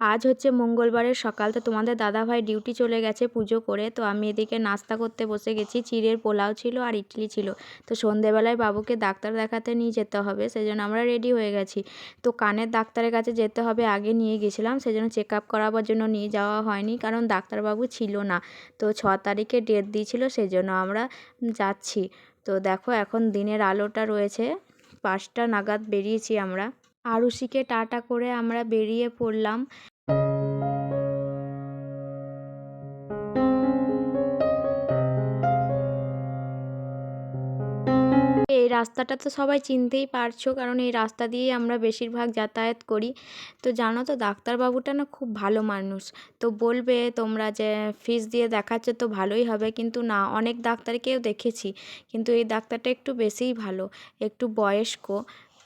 আজ হচ্ছে মঙ্গলবারের সকাল, তো তোমাদের দাদাভাই ডিউটি চলে গেছে পুজো করে, তো আমি এদিকে নাস্তা করতে বসে গেছি। চিড়ের পোলাও ছিল আর ইডলি ছিল। তো সন্ধেবেলায় বাবুকে ডাক্তার দেখাতে নিয়ে যেতে হবে সেই জন্য আমরা রেডি হয়ে গেছি। তো কানের ডাক্তারের কাছে যেতে হবে, আগে নিয়ে গেছিলাম সেই জন্য চেক আপ করাবার জন্য নিয়ে যাওয়া হয়নি, কারণ ডাক্তারবাবু ছিল না। তো ছ তারিখে ডেট দিয়েছিল সেই জন্য আমরা যাচ্ছি। তো দেখো এখন দিনের আলোটা রয়েছে, পাঁচটা নাগাদ বেরিয়েছি আমরা। আরুষিকে টাটা করে আমরা বেরিয়ে পড়লাম। এই রাস্তাটা তো সবাই চিনতেই পারছ, কারণ এই রাস্তা দিয়েই আমরা বেশিরভাগ যাতায়াত করি। তো জানো তো, ডাক্তারবাবুটা না খুব ভালো মানুষ। তো বলবে, তোমরা যে ফিস দিয়ে দেখাচ্ছ তো ভালোই হবে, কিন্তু না, অনেক ডাক্তারকেও দেখেছি। কিন্তু এই ডাক্তারটা একটু বেশিই ভালো, একটু বয়স্ক।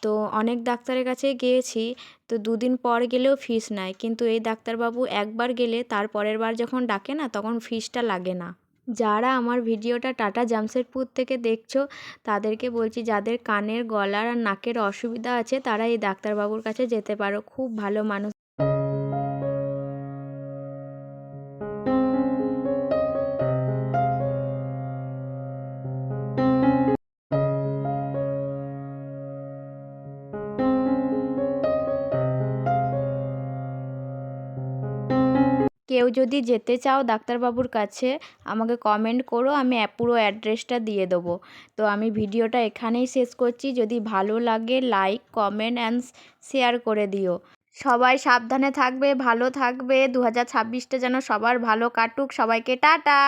তো অনেক ডাক্তারের কাছে গিয়েছি। তো দুদিন পর গেলেও ফিস নেয় কিন্তু এই ডাক্তারবাবু একবার গেলে তার পরের বার যখন ডাকে না, তখন ফিসটা লাগে না। যারা আমার ভিডিওটা টাটা জামশেদপুর থেকে দেখছ, তাদেরকে বলছি, যাদের কানের, গলার আর নাকের অসুবিধা আছে, তারা এই ডাক্তারবাবুর কাছে যেতে পারো। খুব ভালো মানুষ। কেউ যদি যেতে চাও ডাক্তারবাবুর কাছে, আমাকে কমেন্ট করো, আমি পুরো অ্যাড্রেসটা দিয়ে দেবো। তো আমি ভিডিওটা এখানেই শেষ করছি। যদি ভালো লাগে লাইক কমেন্ট অ্যান্ড শেয়ার করে দিও। সবাই সাবধানে থাকবে, ভালো থাকবে। দু হাজার ছাব্বিশটা যেন সবার ভালো কাটুক। সবাইকে টাটা!